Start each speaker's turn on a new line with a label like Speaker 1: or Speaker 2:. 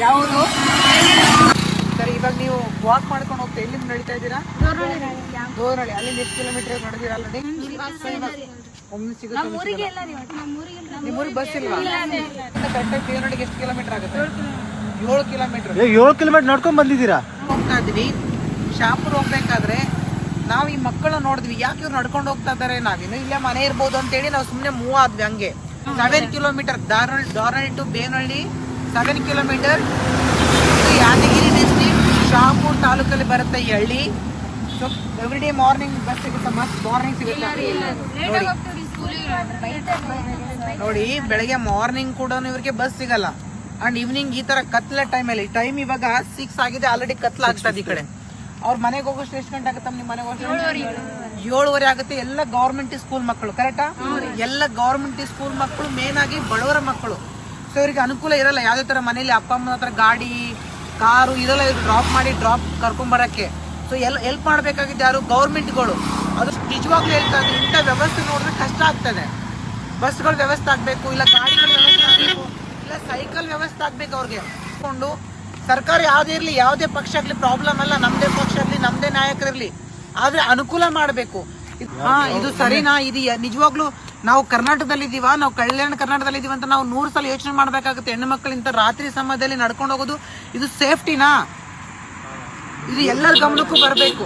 Speaker 1: ಯಾವುದು? ಸರಿ ಇವಾಗ ನೀವು ವಾಕ್ ಮಾಡ್ಕೊಂಡು ಹೋಗ್ತಾ ಎಲ್ಲಿಂದ ನಡೀತಾ ಇದ್ದೀರಾ? ಗೋರಳಿ ಅಲ್ಲಿಂದ ಎಷ್ಟು ಕಿಲೋಮೀಟರ್ ನಡೆದಿರ ಆಲ್ರೆಡಿ ಒಮ್ಮೆ ಸಿಗುತ್ತೆ. ನಿಮ್ಮ ಊರಿಗೆ ಬಸ್ ಇಲ್ವಾ? ಕರೆಕ್ಟಾಗಿ ದೇವನಹಳ್ಳಿಗೆ ಎಷ್ಟು ಕಿಲೋಮೀಟರ್ ಆಗುತ್ತೆ? ಏಳು ಕಿಲೋಮೀಟರ್
Speaker 2: ಏಳು ಕಿಲೋಮೀಟರ್ ನಡ್ಕೊಂಡ್ ಬಂದಿದ್ದೀರಾ?
Speaker 1: ಹೋಗ್ತಾ ಇದ್ವಿ ಶಾಪುರ್ ಹೋಗ್ಬೇಕಾದ್ರೆ ನಾವು ಈ ಮಕ್ಕಳು ನೋಡಿದ್ವಿ. ಯಾಕೆ ಇವ್ರು ನಡ್ಕೊಂಡು ಹೋಗ್ತಾ ಇದಾರೆ ನಾವಿನ್ನು ಇಲ್ಲೇ ಮನೆ ಇರ್ಬೋದು ಅಂತೇಳಿ ನಾವು ಸುಮ್ಮನೆ ಮೂವ್ ಆದ್ವಿ ಹಂಗೆ. Seven kilometre Dharahalli Dharahalli to Benahalli seven kilometre ಇದು ಯಾದಗಿರಿ ಡಿಸ್ಟಿಕ್ ಶಾಪುರ್ ತಾಲೂಕಲ್ಲಿ ಬರುತ್ತೆ ಈ ಹಳ್ಳಿ. So every day morning bus ಸಿಗುತ್ತೆ ಮಸ್ತ್ ಮಾರ್ನಿಂಗ್ ಸಿಗುತ್ತೆ. ನೋಡಿ. ನೋಡಿ ಬೆಳಗ್ಗೆ ಮಾರ್ನಿಂಗ್ ಕೂಡ ಇವ್ರಿಗೆ ಬಸ್ ಸಿಗಲ್ಲ. ಅಂಡ್ ಈವ್ನಿಂಗ್ ಈ ತರ ಕತ್ಲ ಟೈಮಲ್ಲಿ ಟೈಮ್ ಇವಾಗ ಸಿಕ್ಸ್ ಆಗಿದೆ ಆಲ್ರೆಡಿ ಕತ್ಲ ಆಗ್ತದೆ ಈ ಕಡೆ. ಅವ್ರ ಮನೆಗೆ ಹೋಗೋಷ್ಟು ಎಷ್ಟು ಗಂಟೆ ಆಗುತ್ತೆ ನಿಮ್ಮ ಮನೆಗೆ ಹೋಗೋಷ್ಟು? ಏಳುವರೆ. ಆಗುತ್ತೆ. ಎಲ್ಲ ಗೌರ್ಮೆಂಟ್ ಸ್ಕೂಲ್ ಮಕ್ಕಳು ಕರೆಕ್ಟಾ ಎಲ್ಲ ಗೌರ್ಮೆಂಟ್ ಸ್ಕೂಲ್ ಮಕ್ಕಳು ಮೇನ್ ಆಗಿ ಬಡವರ ಮಕ್ಕಳು. ಸೊ ಇವ್ರಿಗೆ ಅನುಕೂಲ ಇರಲ್ಲ. ಯಾವುದೇ ತರ ಮನೇಲಿ ಅಪ್ಪ ಅಮ್ಮನ ಹತ್ರ ಗಾಡಿ, ಕಾರು ಇದೆಲ್ಲ ಡ್ರಾಪ್ ಮಾಡಿ ಡ್ರಾಪ್ ಕರ್ಕೊಂಬರೋಕ್ಕೆ ಸೊ ಎಲ್ ಹೆಲ್ಪ್ ಮಾಡ್ಬೇಕಾಗಿದ್ದು ಯಾರು? ಗೌರ್ಮೆಂಟ್ಗಳು. ಅದು ನಿಜವಾಗ್ಲೂ ಹೇಳ್ತಾ ಇದ್ರು ಇಂಥ ವ್ಯವಸ್ಥೆ ನೋಡಿದ್ರೆ ಕಷ್ಟ ಆಗ್ತದೆ. ಬಸ್ಗಳ ವ್ಯವಸ್ಥೆ ಆಗಬೇಕು, ಇಲ್ಲ ಗಾಡಿಗಳ ವ್ಯವಸ್ಥೆ ಆಗಬೇಕು, ಇಲ್ಲ ಸೈಕಲ್ ವ್ಯವಸ್ಥೆ ಆಗ್ಬೇಕು ಅವ್ರಿಗೆ. ಕೊಂಡು ಸರ್ಕಾರ ಯಾವುದೇ ಇರಲಿ, ಯಾವುದೇ ಪಕ್ಷ ಆಗ್ಲಿ ಪ್ರಾಬ್ಲಮ್ ಅಲ್ಲ. ನಮ್ದೇ ಪಕ್ಷ ಇರಲಿ ನಮ್ಮದೇ ನಾಯಕರಿರ್ಲಿ. ಆದ್ರೆ ಅನುಕೂಲ ಮಾಡಬೇಕು. ಹಾ, ಇದು ಸರಿನಾ? ಇದು ನಿಜವಾಗ್ಲು ನಾವು ಕರ್ನಾಟಕದಲ್ಲಿ ಇದೀವ ನಾವು ಕಲ್ಯಾಣ ಕರ್ನಾಟಕದಲ್ಲಿ ಇದೀವ ಅಂತ ನಾವು ನೂರು ಸಲ ಯೋಚನೆ ಮಾಡ್ಬೇಕಾಗುತ್ತೆ. ಹೆಣ್ಣು ಮಕ್ಕಳಿಂದ ರಾತ್ರಿ ಸಮಯದಲ್ಲಿ ನಡ್ಕೊಂಡು ಹೋಗೋದು ಇದು ಸೇಫ್ಟಿನಾ? ಇದು ಎಲ್ಲರ ಗಮನಕ್ಕೂ ಬರಬೇಕು.